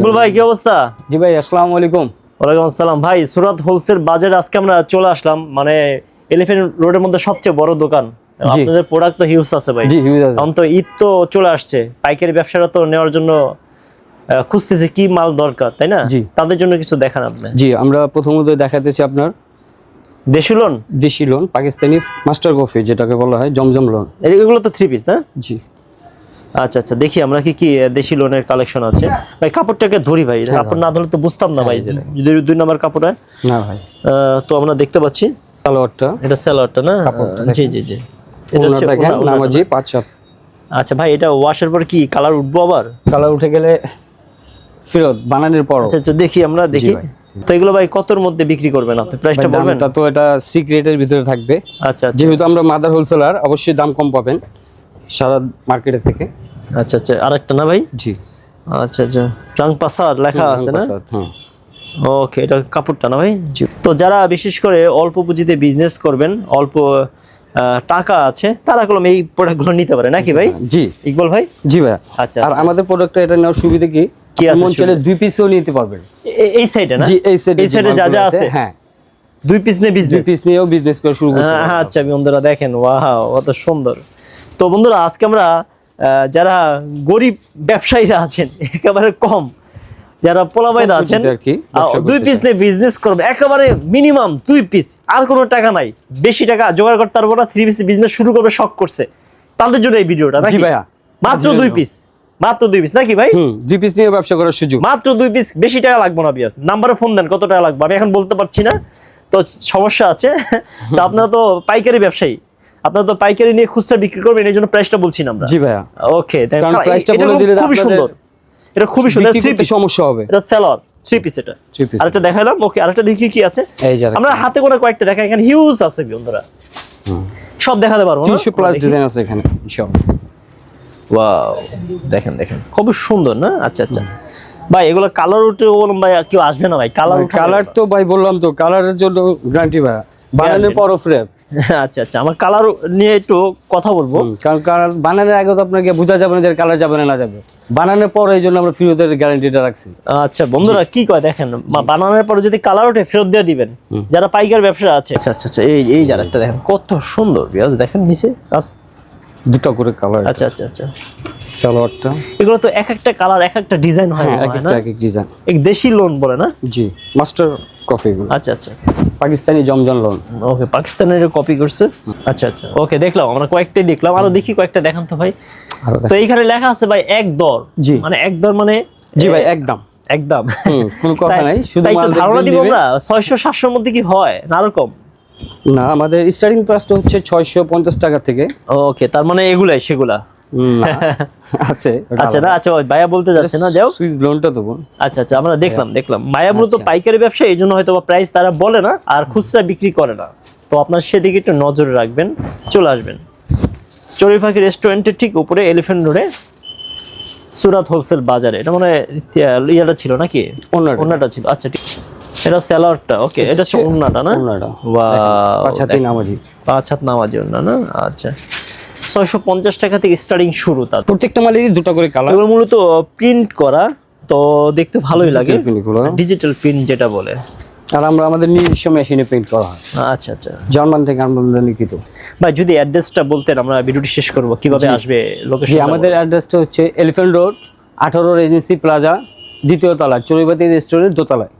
ইকবুল ভাই কি অবস্থা? জি ভাই আসসালামু আলাইকুম। ওয়ালাইকুম আসসালাম। ভাই সুরাত হোলসেল বাজারে আজকে আমরা চলে আসলাম। মানে এলিফেন্ট রোডের মধ্যে সবচেয়ে বড় দোকান। আপনাদের প্রোডাক্ট তো হিউজ আছে ভাই। জি হিউজ আছে। এখন তো ঈদ তো চলে আসছে। পাইকারি ব্যবসাটা তো নেওয়ার জন্য খুঁজতেছে কি মাল দরকার তাই না? জি। তাদের জন্য কিছু দেখান আপনি। জি আমরা প্রথমত দেখাতেছি আপনার দেশি লোন দেশি লোন পাকিস্তানি মাস্টার কফি যেটাকে বলা হয় জমজম লোন এগুলো তো থ্রি পিস না? জি। আচ্ছা আচ্ছা দেখি আমরা কি কি দেশি লোনের কালেকশন আছে। ভাই কাপড়টাকে ধরি ভাই হ্যাঁ, কাপড় না ধরলে তো বুঝতাম না ভাই যে দুই দুই নম্বর কাপড় হয়। না ভাই। তো আমরা দেখতে পাচ্ছি। সালোয়ারটা। এটা স্যালোয়ারটা না? জি জি জি। এটা হচ্ছে নামাজি পাঁচ সাত আচ্ছা ভাই এটা ওয়াশের পর কি কালার উঠবো আবার? কালার উঠে গেলে ফেরত বানানোর পর আচ্ছা তো দেখি আমরা দেখি। তো এগুলো ভাই কতর মধ্যে বিক্রি করবেন আপনি? প্রাইসটা বলবেন? তো এটা সিক্রেটের ভিতরে থাকবে। আচ্ছা আচ্ছা। যেহেতু আমরা মাদার হোলসেলার অবশ্যই দাম কম পাবেন। সারা মার্কেটের থেকে। আচ্ছা আচ্ছা আরেকটা না ভাই? জি। আচ্ছা আচ্ছা রং পাসার লেখা আছে না? হ্যাঁ। ওকে এটা কাপড়টা না ভাই? জি। তো যারা বিশেষ করে অল্প পুঁজিতে বিজনেস করবেন অল্প টাকা আছে তারা কলম এই প্রোডাক্টগুলো নিতে পারে নাকি ভাই? জি। ইকবল ভাই? জি ভাই আচ্ছা আর আমাদের প্রোডাক্টটা এটা নেওয়ার সুবিধা কি? কি আছে মন চাইলে দুই পিসও নিতে পারবেন। এই সাইডে না? জি এই সেটে এই সাইডে যা যা আছে? হ্যাঁ। দুই পিস নিয়ে দুই বিজনেস পিস নিয়েও বিজনেস করে শুরু করতে হ্যাঁ। আচ্ছা বন্ধুরা দেখেন ওয়াও কত সুন্দর। তো বন্ধুরা আজকে আমরা যারা গরিব ব্যবসায়ীরা আছেন একেবারে কম যারা পোলাবাইদা কম আছেন আর কি দুই পিস নিয়ে বিজনেস করবে একেবারে মিনিমাম দুই পিস আর কোনো টাকা নাই। বেশি টাকা জোগাড় করতে পারব না থ্রি পিস বিজনেস শুরু করবে শখ করছে। তাদের জন্য এই ভিডিওটা নাকি? ভাইয়া। মাত্র দুই পিস মাত্র দুই পিস নাকি ভাই? দুই পিস নিয়ে ব্যবসা করার সুযোগ। মাত্র দুই পিস বেশি টাকা লাগবে না বিয়াস নাম্বারে ফোন দেন কত টাকা লাগবে? আমি এখন বলতে পারছি না তো সমস্যা আছে। তো আপনারা তো পাইকারি ব্যবসায়ী। আপনারা তো পাইকারি নিয়ে খুচরা বিক্রি করবেন এই জন্য প্রাইসটা বলছি না আমরা। জি ভাইয়া। ওকে কারণ price-টা বলে দিলে খুবই সুন্দর। এটা খুবই সুন্দর। থ্রি পিস সমস্যা হবে। এটা সেলর থ্রি পিস এটা। আরেকটা ওকে আরেকটা দেখি কি আছে। আমরা হাতে করে কয়েকটা দেখাই এখানে হিউজ আছে বন্ধুরা। সব দেখাতে পারব না? তিনশো প্লাস ডিজাইন আছে এখানে ইনশাআল্লাহ ওয়াও দেখেন দেখেন। খুব সুন্দর না? আচ্ছা আচ্ছা। ভাই এগুলো কালার উঠে বললাম ভাই কেউ আসবে না ভাই? কালার কালার তো ভাই বললাম তো কালারের জন্য গ্যারান্টি ভাইয়া। বানানোর পরও ফ্রেম আচ্ছা আচ্ছা আমার কালার নিয়ে একটু কথা বলব। কারণ কালার বানানোর আগে তো আপনাকে বোঝা যাবে না যে কালার যাবে না না যাবে। বানানোর পর এই জন্য আমরা ফিরতের গ্যারান্টিটা রাখছি। আচ্ছা বন্ধুরা কি কয় দেখেন বানানোর পরে যদি কালার ওঠে ফেরত দিয়ে দিবেন। যারা পাইকার ব্যবসা আছে। আচ্ছা আচ্ছা আচ্ছা এই এই যার দেখেন কত সুন্দর বিয়াজ দেখেন নিচে কাজ দুটো করে কালার আচ্ছা আচ্ছা আচ্ছা। সালোয়ারটা। এগুলো তো এক একটা কালার এক একটা ডিজাইন হয় হ্যাঁ এক একটা না এক এক ডিজাইন এক দেশি লোন বলে না? জি মাস্টার কফি আচ্ছা আচ্ছা। পাকিস্তানি জমজম লোন। ওকে পাকিস্তানের কপি করছে? আচ্ছা আচ্ছা। ওকে দেখলাম আমরা কয়েকটাই দেখলাম। আরও দেখি কয়েকটা দেখান তো ভাই। তো এইখানে লেখা আছে ভাই এক দর। জি। মানে এক দর মানে জি ভাই একদম একদম কোনো কথা নাই, শুধু ধারণা দিব। আমরা ছয়শো সাতশোর মধ্যে কি হয়? না আরও কম। না আমাদের স্টার্টিং প্রাইসটা হচ্ছে ছয়শো পঞ্চাশ টাকা থেকে। ওকে তার মানে এগুলাই সেগুলা। আছে। আচ্ছা না আচ্ছা ভাইয়া বলতে যাচ্ছে না যাও সুইচ লোনটা দেবো আচ্ছা আচ্ছা আমরা দেখলাম দেখলাম। মায়া মূলত আচ্ছা। পাইকারি ব্যবসা এই জন্য হয়তো প্রাইস তারা বলে না আর খুচরা বিক্রি করে না। তো আপনার সেদিকে একটু নজরে রাখবেন চলে আসবেন। চড়ুই পাখি রেস্টুরেন্টের ঠিক উপরে এলিফেন্ট রোডে সুরাত হোলসেল বাজারে। এটা মানে ইয়াটা ছিল নাকি? ওনাটা। ওনাটা ছিল। আচ্ছা ঠিক। এটা স্যালাডটা ওকে এটা হচ্ছে ওন্নাটা না? ওনাটা। Wow, পাঁচ হাতি নামাজি। পাঁচ হাত নামাজি ওন্না না? আচ্ছা। ছয়শো পঞ্চাশ টাকা থেকে স্টার্টিং শুরু তার। প্রত্যেকটা মালেরই দুটো করে কালার এগুলো মূলত প্রিন্ট করা তো দেখতে ভালোই লাগে। ডিজিটাল প্রিন্ট যেটা বলে। আর আমরা আমাদের নিজস্ব মেশিনে পেইন্ট করা হয়। আচ্ছা আচ্ছা। জার্মান থেকে আমদানিকৃত ভাই যদি অ্যাড্রেসটা বলতেন আমরা ভিডিওটি শেষ করব। কীভাবে আসবে লোকেশন আমাদের অ্যাড্রেসটা হচ্ছে এলিফ্যান্ট রোড আঠারো রেজেন্সি প্লাজা দ্বিতীয় তলা চড়ুইবাতি রেস্টুরেন্ট দোতলায়।